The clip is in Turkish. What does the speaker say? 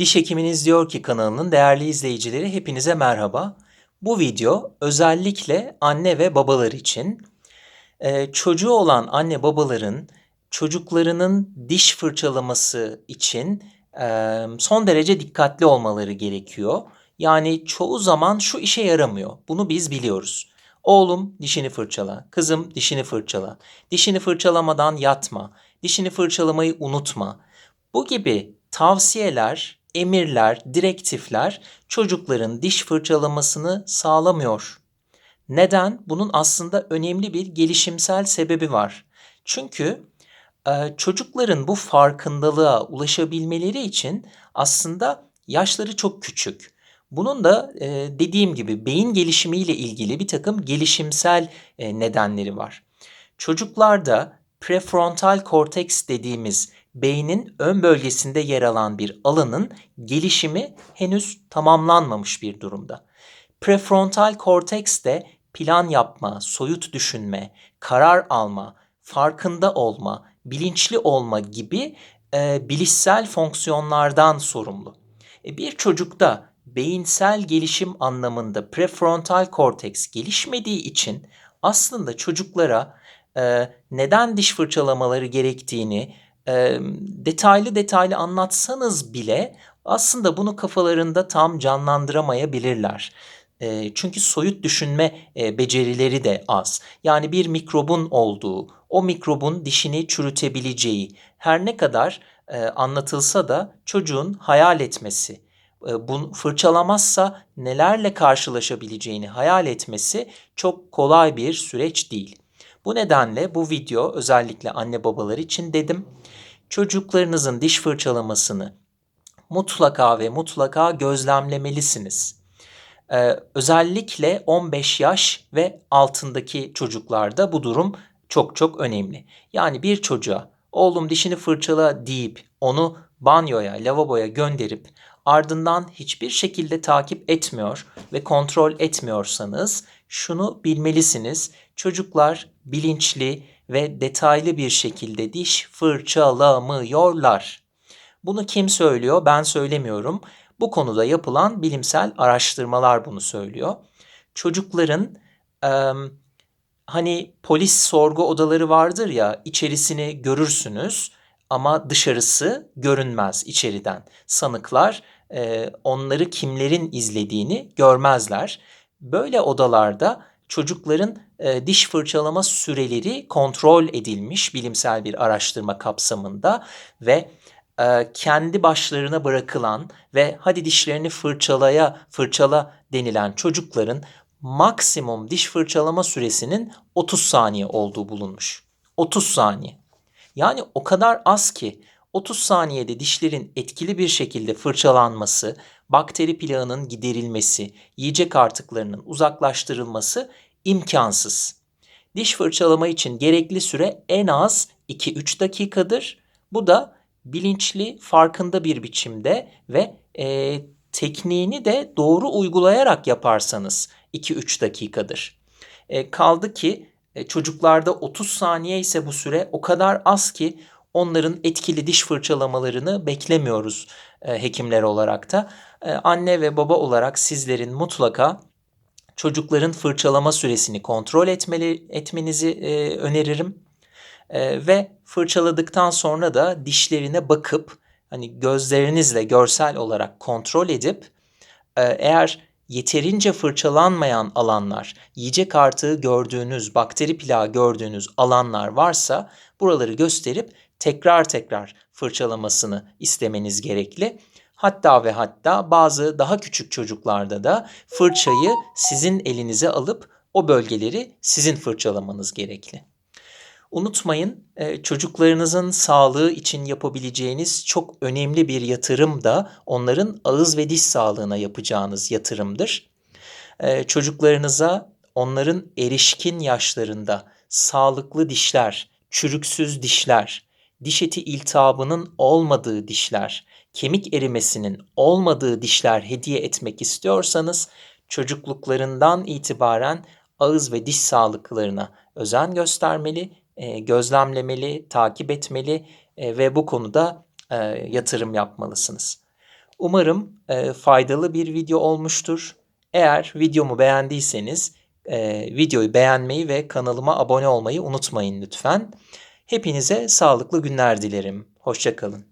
Diş Hekiminiz Diyor Ki kanalının değerli izleyicileri hepinize merhaba. Bu video özellikle anne ve babalar için. Ee, çocuğu olan anne babaların çocuklarının diş fırçalaması için e, son derece dikkatli olmaları gerekiyor. Yani çoğu zaman şu işe yaramıyor. Bunu biz biliyoruz. Oğlum dişini fırçala, kızım dişini fırçala, dişini fırçalamadan yatma, dişini fırçalamayı unutma. Bu gibi tavsiyeler, emirler, direktifler çocukların diş fırçalamasını sağlamıyor. Neden? Bunun aslında önemli bir gelişimsel sebebi var. Çünkü e, çocukların bu farkındalığa ulaşabilmeleri için aslında yaşları çok küçük. Bunun da e, dediğim gibi beyin gelişimiyle ilgili bir takım gelişimsel e, nedenleri var. Çocuklarda prefrontal korteks dediğimiz beynin ön bölgesinde yer alan bir alanın gelişimi henüz tamamlanmamış bir durumda. Prefrontal korteks de plan yapma, soyut düşünme, karar alma, farkında olma, bilinçli olma gibi e, bilişsel fonksiyonlardan sorumlu. E, bir çocukta beyinsel gelişim anlamında prefrontal korteks gelişmediği için aslında çocuklara e, neden diş fırçalamaları gerektiğini e, detaylı detaylı anlatsanız bile aslında bunu kafalarında tam canlandıramayabilirler. E, çünkü soyut düşünme e, becerileri de az. Yani bir mikrobun olduğu, o mikrobun dişini çürütebileceği her ne kadar e, anlatılsa da çocuğun hayal etmesi, e, bunu fırçalamazsa nelerle karşılaşabileceğini hayal etmesi çok kolay bir süreç değil. Bu nedenle bu video özellikle anne babalar için dedim. Çocuklarınızın diş fırçalamasını mutlaka ve mutlaka gözlemlemelisiniz. Ee, özellikle 15 yaş ve altındaki çocuklarda bu durum çok çok önemli. Yani bir çocuğa oğlum dişini fırçala deyip onu banyoya, lavaboya gönderip ardından hiçbir şekilde takip etmiyor ve kontrol etmiyorsanız şunu bilmelisiniz. Çocuklar bilinçli ve detaylı bir şekilde diş fırçalamıyorlar. Bunu kim söylüyor? Ben söylemiyorum. Bu konuda yapılan bilimsel araştırmalar bunu söylüyor. Çocukların e, hani polis sorgu odaları vardır ya içerisini görürsünüz ama dışarısı görünmez içeriden. Sanıklar e, onları kimlerin izlediğini görmezler. Böyle odalarda çocukların e, diş fırçalama süreleri kontrol edilmiş bilimsel bir araştırma kapsamında ve e, kendi başlarına bırakılan ve hadi dişlerini fırçalaya fırçala denilen çocukların maksimum diş fırçalama süresinin 30 saniye olduğu bulunmuş. 30 saniye. Yani o kadar az ki 30 saniyede dişlerin etkili bir şekilde fırçalanması, bakteri plağının giderilmesi, yiyecek artıklarının uzaklaştırılması imkansız. Diş fırçalama için gerekli süre en az 2-3 dakikadır. Bu da bilinçli, farkında bir biçimde ve e, tekniğini de doğru uygulayarak yaparsanız 2-3 dakikadır. E, kaldı ki e, çocuklarda 30 saniye ise bu süre o kadar az ki onların etkili diş fırçalamalarını beklemiyoruz e, hekimler olarak da. E, anne ve baba olarak sizlerin mutlaka çocukların fırçalama süresini kontrol etmeli etmenizi e, öneririm. Ve fırçaladıktan sonra da dişlerine bakıp hani gözlerinizle görsel olarak kontrol edip eğer yeterince fırçalanmayan alanlar, yiyecek artığı gördüğünüz, bakteri plağı gördüğünüz alanlar varsa buraları gösterip tekrar tekrar fırçalamasını istemeniz gerekli. Hatta ve hatta bazı daha küçük çocuklarda da fırçayı sizin elinize alıp o bölgeleri sizin fırçalamanız gerekli. Unutmayın e, çocuklarınızın sağlığı için yapabileceğiniz çok önemli bir yatırım da onların ağız ve diş sağlığına yapacağınız yatırımdır. E, çocuklarınıza onların erişkin yaşlarında sağlıklı dişler, çürüksüz dişler, diş eti iltihabının olmadığı dişler, kemik erimesinin olmadığı dişler hediye etmek istiyorsanız çocukluklarından itibaren ağız ve diş sağlıklarına özen göstermeli, e, gözlemlemeli, takip etmeli e, ve bu konuda e, yatırım yapmalısınız. Umarım faydalı bir video olmuştur. Eğer videomu beğendiyseniz videoyu beğenmeyi ve kanalıma abone olmayı unutmayın lütfen. Hepinize sağlıklı günler dilerim. Hoşçakalın.